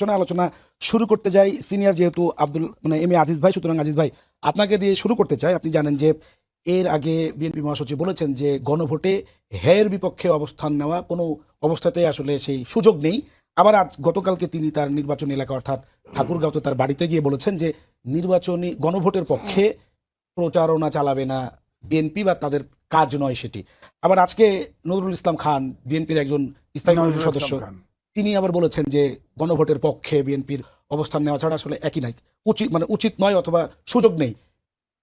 আলোচনা আলোচনা শুরু করতে যাই। সিনিয়র যেহেতু আব্দুল মানে এম এ আজিজ ভাই সুতরাং আজিজ ভাই আপনাকে দিয়ে শুরু করতে চাই। আপনি জানেন যে এর আগে বিএনপি মহাসচিব বলেছেন যে গণভোটে হের বিপক্ষে অবস্থান নেওয়া কোনো অবস্থাতে আসলে সেই সুযোগ নেই। আবার আজ গতকালকে তিনি তার নির্বাচনী এলাকা অর্থাৎ ঠাকুরগাঁওতে তার বাড়িতে গিয়ে বলেছেন যে নির্বাচনী গণভোটের পক্ষে প্রচারণা চালাবে না বিএনপি বা তাদের কাজ নয় সেটি। আবার আজকে নজরুল ইসলাম খান বিএনপির একজন স্থায়ী সদস্য। তিনি আবার বলেছেন যে গণভোটের পক্ষে বিএনপির অবস্থান নেওয়া ছাড়া আসলে একই নাই। উচিত মানে উচিত নয় অথবা সুযোগ নেই।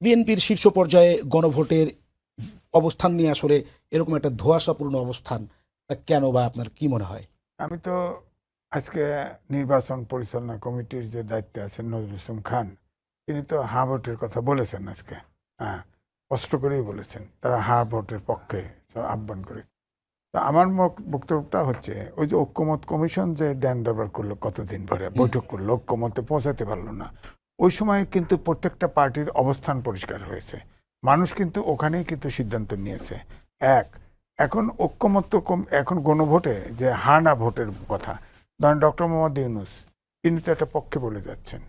বিএনপির শীর্ষ পর্যায়ে গণভোটের অবস্থান নিয়ে আসলে এরকম একটা ধোঁয়াশাপূর্ণ অবস্থান কেন বা আপনার কি মনে হয়? আমি তো আজকে নির্বাচন পরিচালনা কমিটির যে দায়িত্বে আছেন নজরুল ইসলাম খান, তিনি তো হা ভোটের কথা বলেছেন আজকে। হ্যাঁ স্পষ্ট করেই বলেছেন, তারা হা ভোটের পক্ষে আহ্বান করেছে। তো আমার বক্তব্যটা হচ্ছে ওই যে ঐক্যমত কমিশন যে দেন দরবার করল কতদিন ধরে বৈঠক করল ঐক্যমতে পৌঁছাতে পারল না ওই সময় কিন্তু প্রত্যেকটা পার্টির অবস্থান পরিষ্কার হয়েছে। মানুষ কিন্তু ওখানেই কিন্তু সিদ্ধান্ত নিয়েছে। এক এখন ঐক্যমত্য কম- এখন গণভোটে যে হা না ভোটের কথা ধরেন ডক্টর মোহাম্মদ ইউনুস তিনি তো একটা পক্ষে বলে যাচ্ছেন।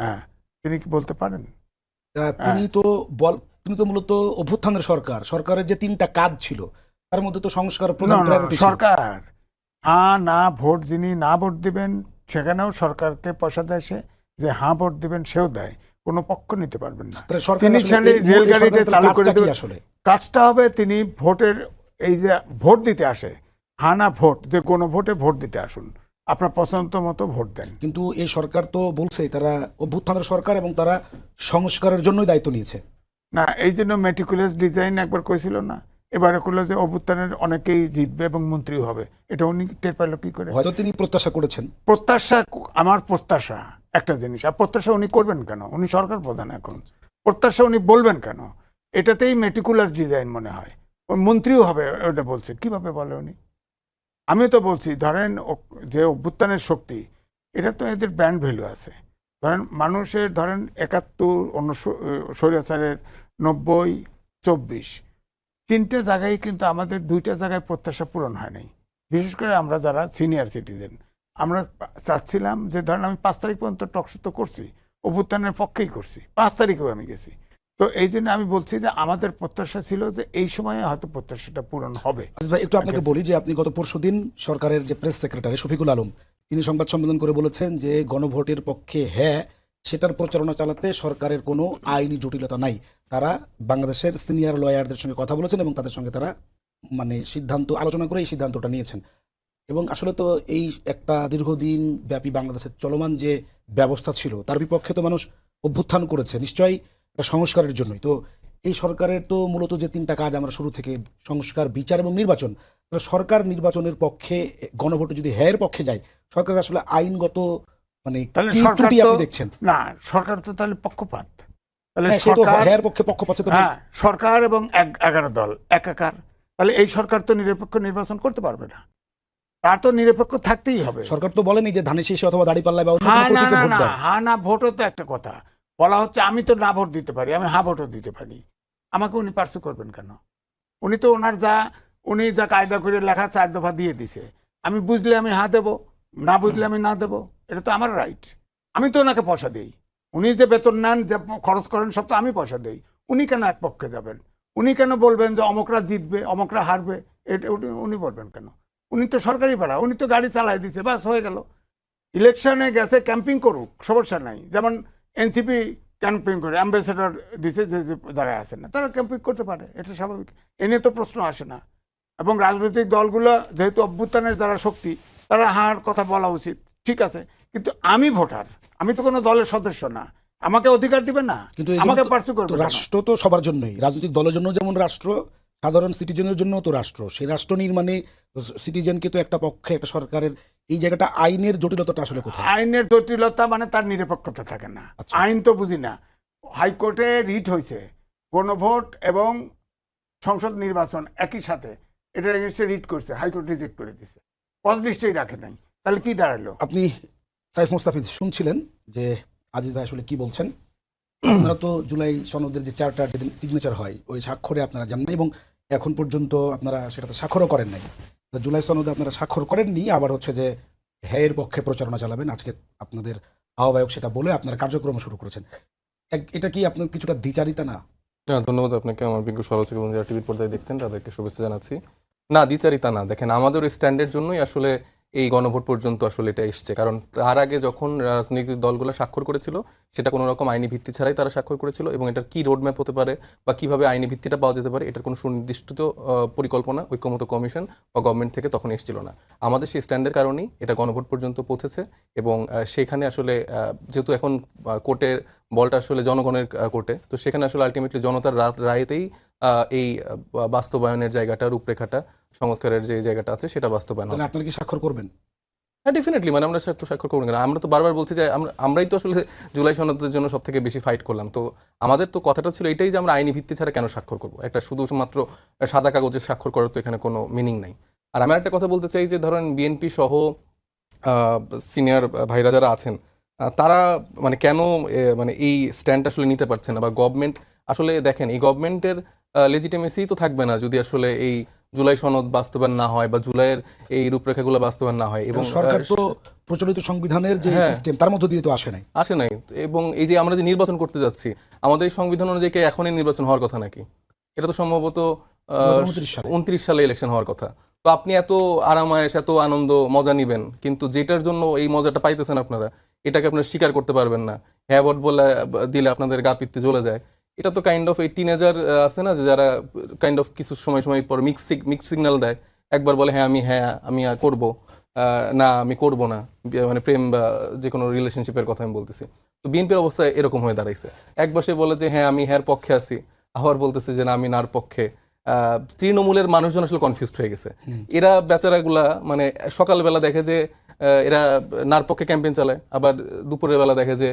হ্যাঁ তিনি কি বলতে পারেন? তিনি তো বল তিনি তো মূলত অভ্যুত্থানের সরকার সরকারের যে তিনটা কাজ ছিল তার মধ্যে তো সংস্কার। সরকার। হ্যাঁ না ভোট যিনি না ভোট দিবেন সেখানেও সরকারকে পয়সা দেয় সে। যে হ্যাঁ ভোট দিবেন সেও দেয়। কোনো পক্ষ নিতে পারবেন না। তিনি রেলগাড়িটা চালু করে কাজটা কি দেবে। আসলে? কাজটা হবে তিনি ভোটের এই যে ভোট দিতে আসে। হানা ভোট যে কোনো ভোটে ভোট দিতে আসুন। আপনার পছন্দ মতো ভোট দেন। কিন্তু এই সরকার তো বলছে তারা অভ্যুত্থানের সরকার এবং তারা সংস্কারের জন্যই দায়িত্ব নিয়েছে। না এই জন্য মেটিকুলাস ডিজাইন একবার কইছিল না। এবারে করল যে অভ্যুত্থানের অনেকেই জিতবে এবং মন্ত্রী হবে। এটা উনি টের পেল কি করে? হয়তো তিনি প্রত্যাশা করেছেন। প্রত্যাশা আমার প্রত্যাশা একটা জিনিস আর প্রত্যাশা উনি করবেন কেন? উনি সরকার প্রধান এখন। প্রত্যাশা উনি বলবেন কেন? এটাতেই মেটিকুলার ডিজাইন মনে হয়। ওই মন্ত্রীও হবে ওটা বলছে। কীভাবে বলে উনি? আমি তো বলছি ধরেন যে অভ্যুত্থানের শক্তি এটা তো এদের ব্র্যান্ড ভ্যালু আছে। ধরেন মানুষের ধরেন একাত্তর অন্য স্বৈরাচারের নব্বই চব্বিশ তিনটে জায়গায় কিন্তু আমাদের দুইটা জায়গায় প্রত্যাশা পূরণ হয় নাই। বিশেষ করে আমরা যারা সিনিয়র সিটিজেন আমরা চাচ্ছিলাম যে ধরেন আমি পাঁচ তারিখ পর্যন্ত টকশো তো করছি অভ্যুত্থানের পক্ষেই করছি পাঁচ তারিখেও আমি গেছি। তো এই জন্য আমি বলছি যে আমাদের প্রত্যাশা ছিল যে এই সময়ে হয়তো প্রত্যাশাটা পূরণ হবে। ভাই একটু আপনাকে আচ্ছা। বলি যে আপনি গত পরশু দিন সরকারের যে প্রেস সেক্রেটারি শফিকুল আলম তিনি সংবাদ সম্মেলন করে বলেছেন যে গণভোটের পক্ষে হ্যাঁ সেটার প্রচারণা চালাতে সরকারের কোনো আইনি জটিলতা নাই। তারা বাংলাদেশের সিনিয়র লয়ারদের সঙ্গে কথা বলেছেন এবং তাদের সঙ্গে তারা মানে সিদ্ধান্ত, আলোচনা করে এই সিদ্ধান্তটা নিয়েছেন। এবং আসলে তো এই একটা দীর্ঘদিন ব্যাপী বাংলাদেশের চলমান যে ব্যবস্থা ছিল, তার বিপক্ষে তো মানুষ অভ্যুত্থান করেছে। নিশ্চয়ই একটা সংস্কারের জন্যই। তো এই সরকারের তো মূলত যে তিনটা কাজ আমরা শুরু থেকে, সংস্কার, বিচার এবং নির্বাচন সরকার নির্বাচনের পক্ষে, গণভোটে যদি হ্যায়ের পক্ষে যায় সরকার আসলে আইনগত মানে তাহলে সরকার তো দেখছেন? না সরকার তো তাহলে পক্ষপাত। তাহলে হ্যাঁ, সরকার পক্ষে পক্ষ পাচ্ছে তো হ্যাঁ সরকার এবং এগারো দল একাকার। তাহলে এই সরকার তো নিরপেক্ষ নির্বাচন করতে পারবে না। তার তো নিরপেক্ষ থাকতেই হবে। সরকার তো বলেনি যে ধানের শীষে অথবা দাড়িপাল্লায় বা অন্য হ্যাঁ না না না হ্যাঁ না ভোটও তো একটা কথা। বলা হচ্ছে আমি তো না ভোট দিতে পারি আমি হা ভোটও দিতে পারি। আমাকে উনি পার্সু করবেন কেন? উনি তো ওনার যা উনি যা কায়দা করে লেখা চার দফা দিয়ে দিছে। আমি বুঝলে আমি হা দেবো না বুঝলে আমি না দেবো। এটা তো আমার রাইট আমি তো ওনাকে পয়সা দিই। উনি যে বেতন নেন, যে খরচ করেন, সব তো আমি পয়সা দিই। উনি কেন এক পক্ষে যাবেন? উনি কেন বলবেন যে অমকরা জিতবে, অমকরা হারবে? এটা উনি- বলবেন কেন? উনি তো সরকারি ভাড়া, উনি তো গাড়ি চালাই দিছে, বাস হয়ে গেল। ইলেকশনে গেছে, ক্যাম্পিং করুক, সমস্যা নাই। যেমন এনসিপি ক্যাম্পিং করে, অ্যাম্বাসেডর দিছে, যে যে জায়গায় আসে না, তারা ক্যাম্পিং করতে পারে, এটা স্বাভাবিক। এ নিয়ে তো প্রশ্ন আসে না। এবং রাজনৈতিক দলগুলো যেহেতু অভ্যুত্থানের যারা শক্তি, তারা হার কথা বলা উচিত। ঠিক আছে কিন্তু আমি ভোটার আমি তো কোনো দলের সদস্য না। আমাকে অধিকার দিবে না। কিন্তু আমাকে পার্সু করবে রাষ্ট্র তো সবার জন্যই। রাজনৈতিক দলের জন্য যেমন রাষ্ট্র সাধারণ সিটিজেনের জন্য তো রাষ্ট্র। সেই রাষ্ট্র নির্মাণে সিটিজেনকে তো একটা পক্ষে একটা সরকারের এই জায়গাটা আইনের জটিলতাটা আসলে কোথায়? আইনের জটিলতা মানে তার নিরপেক্ষতা থাকে না। আচ্ছা। আইন তো বুঝি না। হাইকোর্টে রিট হয়েছে। গণভোট এবং সংসদ নির্বাচন একই সাথে। এটার এগেনস্টে রিট করছে হাইকোর্ট রিজেক্ট করে দিছে। পজ লিস্টেই রাখে নাই। তাহলে কি দাঁড়াল? আপনি সাইফ মুস্তাফিজ শুনছিলেন যে আজিজ ভাই আসলে কি বলছেন? আপনারা তো জুলাই সনদের যে চারটার যেদিন সিগনেচার হয় ওই স্বাক্ষরে আপনারা যান না এবং এখন পর্যন্ত আপনারা সেটাতে স্বাক্ষরও করেন নাই। তো জুলাই সনদে আপনারা স্বাক্ষর করেননি আবার হচ্ছে যে হ্যায়ের পক্ষে প্রচারণা চালাবেন। আজকে আপনাদের আহ্বায়ক সেটা বলে আপনার কার্যক্রম শুরু করেছেন। এক- এটা কি আপনার কিছুটা দ্বিচারিতা না? হ্যাঁ ধন্যবাদ আপনাকে। আমার বিজ্ঞ সমালোচক এবং যারা টিভির পর্দায় দেখছেন তাদেরকে শুভেচ্ছা জানাচ্ছি। না দ্বিচারিতা না। দেখেন আমাদের ওই স্ট্যান্ডের জন্যই আসলে এই গণভোট পর্যন্ত আসলে এটা এসছে। কারণ তার আগে যখন রাজনৈতিক দলগুলো স্বাক্ষর করেছিল, সেটা কোনো রকম আইনি ভিত্তি ছাড়াই তারা স্বাক্ষর করেছিল এবং এটার কি রোডম্যাপ হতে পারে বা কীভাবে আইনি ভিত্তিটা পাওয়া যেতে পারে, এটার কোনো সুনির্দিষ্ট পরিকল্পনা ঐক্যমত কমিশন বা গভর্নমেন্ট থেকে তখন এসেছিল না। আমাদের সেই স্ট্যান্ডের কারণেই এটা গণভোট পর্যন্ত পৌঁছেছে এবং সেখানে আসলে যেহেতু এখন কোর্টের বলটা আসলে জনগণের কোর্টে, তো সেখানে আসলে আলটিমেটলি জনতার রায়েতেই এই বাস্তবায়নের জায়গাটা, রূপরেখাটা সংস্কারের যে জায়গাটা আছে সেটা বাস্তবায়ন হবে। আপনারা কি স্বাক্ষর করবেন? হ্যাঁ ডেফিনেটলি মানে আমরা তো স্বাক্ষর করব না আমরা তো বারবার বলছি যে আমরা আমরাই তো আসলে জুলাই সনদের জন্য সব থেকে বেশি ফাইট করলাম। তো আমাদের তো কথাটা ছিল এটাই যে আমরা আইনি ভিত্তি ছাড়া কেন স্বাক্ষর করব? একটা শুধুমাত্র সাদা কাগজে স্বাক্ষর করার তো এখানে কোনো মিনিং নাই। আর আমি একটা কথা বলতে চাই যে ধরেন বিএনপি সহ সিনিয়র ভাইরা যারা আছেন তারা মানে কেন মানে এই স্ট্যান্ড আসলে নিতে পারছে না? বা গভর্নমেন্ট আসলে দেখেন এই গভর্নমেন্টের লেজিটিমেসি তো থাকবে না যদি আসলে এই জুলাই সনদ বাস্তবায়ন না হয় বা জুলাইয়ের এই রূপরেখাগুলো বাস্তবায়ন না হয় এবং সরকার তো প্রচলিত সংবিধানের যে হ্যাঁ। সিস্টেম তার মধ্য দিয়ে তো আসে নাই। আসে নাই। এবং এই যে আমরা যে নির্বাচন করতে যাচ্ছি আমাদের সংবিধান অনুযায়ী কি এখনই নির্বাচন হওয়ার কথা নাকি? এটা তো সম্ভবত 2029 উনত্রিশ সালে। ইলেকশন হওয়ার কথা। তো আপনি এত আরামায়েশ এত আনন্দ মজা নিবেন কিন্তু যেটার জন্য এই মজাটা পাইতেছেন আপনারা এটাকে আপনারা স্বীকার করতে পারবেন না। হ্যাঁ বট বলে দিলে আপনাদের গা পিত্তি জ্বলে যায়। এটা তো কাইন্ড অফ এই টিনেজার আছে না যে যারা কাইন্ড অফ কিছু সময় সময় পর মিক্স মিক্স সিগন্যাল দেয়। একবার বলে হ্যাঁ আমি হ্যাঁ আমি করব। না আমি করব না। মানে প্রেম বা যে কোনো রিলেশনশিপের কথা আমি বলতেছি। তো বিএনপির অবস্থা এরকম হয়ে দাঁড়াইছে। একবার সে বলে যে হ্যাঁ আমি হ্যার পক্ষে আছি। আবার বলতেছে যে না আমি নার পক্ষে। তৃণমূলের মানুষজন আসলে কনফিউজড হয়ে গেছে। এরা বেচারাগুলা মানে সকালবেলা দেখে যে এরা নার পক্ষে ক্যাম্পেইন চালায়। আবার দুপুরের বেলা দেখে যে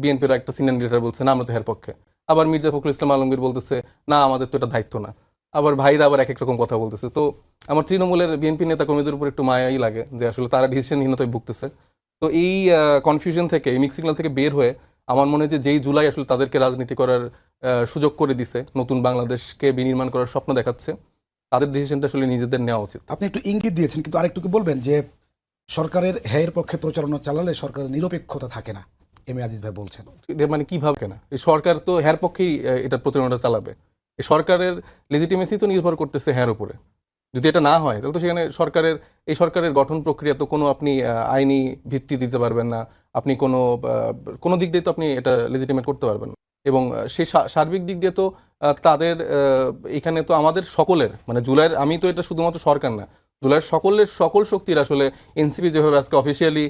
বিএনপির একটা সিনিয়র লিডার বলছে না আমরা তো হের পক্ষে। আবার মির্জা ফখরুল ইসলাম আলমগীর বলতেছে, না, আমাদের তো এটা দায়িত্ব না। আবার ভাইরা আবার এক এক রকম কথা বলতেছে। তো আমার তৃণমূলের বিএনপি নেতা কর্মীদের উপর একটু মায়াই লাগে যে আসলে তারা ডিসিশনহীনতায় ভুগতেছে। তো এই কনফিউশন থেকে, এই মিক্স থেকে বের হয়ে আমার মনে হয় যে যেই জুলাই আসলে তাদেরকে রাজনীতি করার সুযোগ করে দিছে, নতুন বাংলাদেশকে বিনির্মাণ করার স্বপ্ন দেখাচ্ছে, তাদের ডিসিশনটা আসলে নিজেদের নেওয়া উচিত। আপনি একটু ইঙ্গিত দিয়েছেন, কিন্তু আরেকটু কি বলবেন যে সরকারের হ্যায়ের পক্ষে প্রচারণা চালালে সরকারের নিরপেক্ষতা থাকে না? এম এ আজিজ ভাই বলছেন। মানে কীভাবে কেনা? সরকার তো হ্যার পক্ষেই এটা প্রচারণাটা চালাবে। সরকারের লেজিটিমেসি তো নির্ভর করতেছে হ্যার উপরে। যদি এটা না হয়, তাহলে তো সেখানে সরকারের, এই সরকারের গঠন প্রক্রিয়া তো কোনো আপনি আইনি ভিত্তি দিতে পারবেন না। আপনি কোনো কোনো দিক দিয়ে তো আপনি এটা লেজিটিমেট করতে পারবেন না। এবং সেই সা- সার্বিক দিক দিয়ে তো তাদের এখানে তো আমাদের সকলের মানে জুলাইয়ের, আমি তো এটা শুধুমাত্র সরকার না জুলাইয়ের সকলের, সকল শক্তির আসলে এনসিপি যেভাবে আজকে অফিসিয়ালি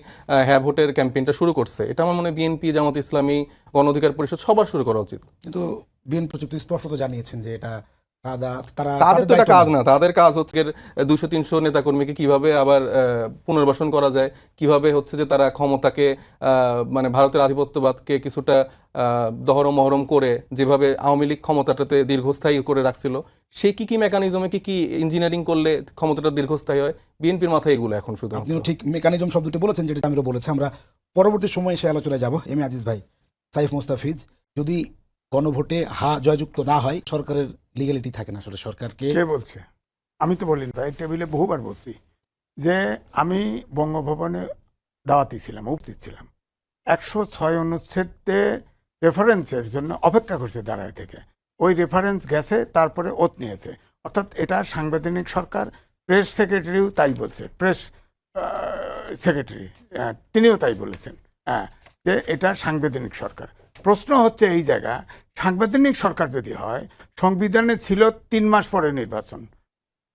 হ্যাঁ ভোটের ক্যাম্পেইনটা শুরু করছে, এটা আমার মনে হয় বিএনপি, জামাত ইসলামী, গণ অধিকার পরিষদ সবার শুরু করা উচিত। কিন্তু বিএনপি স্পষ্টত জানিয়েছেন যে এটা তাদের তো এটা কাজ না। তাদের কাজ হচ্ছে দুশো তিনশো নেতাকর্মীকে কীভাবে আবার পুনর্বাসন করা যায় কীভাবে হচ্ছে যে তারা ক্ষমতাকে মানে ভারতের আধিপত্যবাদকে কিছুটা দহরম মহরম করে যেভাবে আওয়ামী লীগ ক্ষমতাটাতে দীর্ঘস্থায়ী করে রাখছিল সে কি কি মেকানিজমে কি কি ইঞ্জিনিয়ারিং করলে ক্ষমতাটা দীর্ঘস্থায়ী হয়? বিএনপির মাথায় এগুলো এখন শুধু আপনিও ঠিক মেকানিজম শব্দটি বলেছেন যেটা আমিরও বলেছি। আমরা পরবর্তী সময়ে সে আলোচনায় যাব। এম আজিজ ভাই সাইফ মুস্তাফিজ যদি গণভোটে হা জয়যুক্ত না হয়, সরকারের লিগ্যালিটি থাকে না আসলে সরকারকে। কে বলছে? আমি তো বলিনি ভাই টেবিলে বহুবার বলছি যে আমি বঙ্গভবনে দাওয়াতি ছিলাম, উপস্থিত ছিলাম। একশো ছয় অনুচ্ছেদে রেফারেন্সের জন্য অপেক্ষা করছে দাঁড়ায় থেকে। ওই রেফারেন্স গেছে, তারপরে ওত নিয়েছে। অর্থাৎ এটা সাংবিধানিক সরকার প্রেস সেক্রেটারিও তাই বলছে প্রেস সেক্রেটারি তিনিও তাই বলেছেন হ্যাঁ যে এটা সাংবিধানিক সরকার। প্রশ্ন হচ্ছে এই জায়গা সাংবিধানিক সরকার যদি হয় সংবিধানে ছিল তিন মাস পরে নির্বাচন।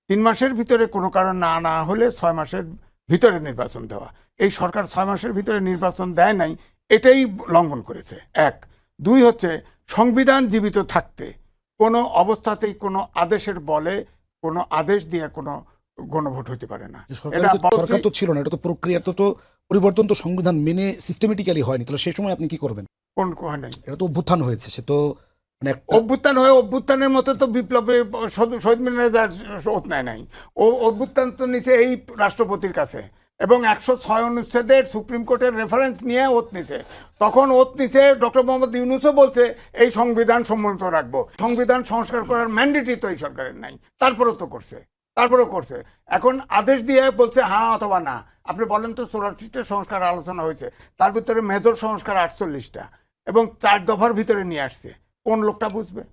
তিন মাসের ভিতরে কোনো কারণ না না হলে ছয় মাসের ভিতরে নির্বাচন দেওয়া। এই সরকার ছয় মাসের ভিতরে নির্বাচন দেয় নাই এটাই লঙ্ঘন করেছে। এক। দুই হচ্ছে সংবিধান জীবিত থাকতে কোনো অবস্থাতেই কোনো আদেশের বলে কোনো আদেশ দিয়ে কোনো গণভোট হতে পারে না। এটা তো- সরকার তো ছিল না এটা তো প্রক্রিয়া তো তো পরিবর্তন তো সংবিধান মেনে সিস্টেমেটিক্যালি হয়নি। তাহলে সেই সময় আপনি কি করবেন? কোন নাই। এটা তো অভ্যুত্থান হয়েছে সে তো মানে অভ্যুত্থান হয়ে অভ্যুত্থানের মতো তো বিপ্লবে শহীদ- মিনারে যার ওত নেয় নাই। ও অভ্যুত্থান তো নিচে এই রাষ্ট্রপতির কাছে। এবং একশো ছয় অনুচ্ছেদের সুপ্রিম কোর্টের রেফারেন্স নিয়ে ওত নিছে। তখন ওত নিছে ডক্টর মোহাম্মদ ইউনুসও বলছে এই সংবিধান সম্মত রাখব। সংবিধান সংস্কার করার ম্যান্ডেটই তো এই সরকারের নাই। তারপরেও তো করছে। তারপরে করছে। এখন আদেশ দিয়ে বলছে হ্যাঁ অথবা না। আপনি বলেন তো চৌরাশিটা সংস্কার আলোচনা হয়েছে। তার ভিতরে মেজর সংস্কার আটচল্লিশটা। এবং চার দফার ভিতরে নিয়ে আসছে। কোন লোকটা বুঝবে?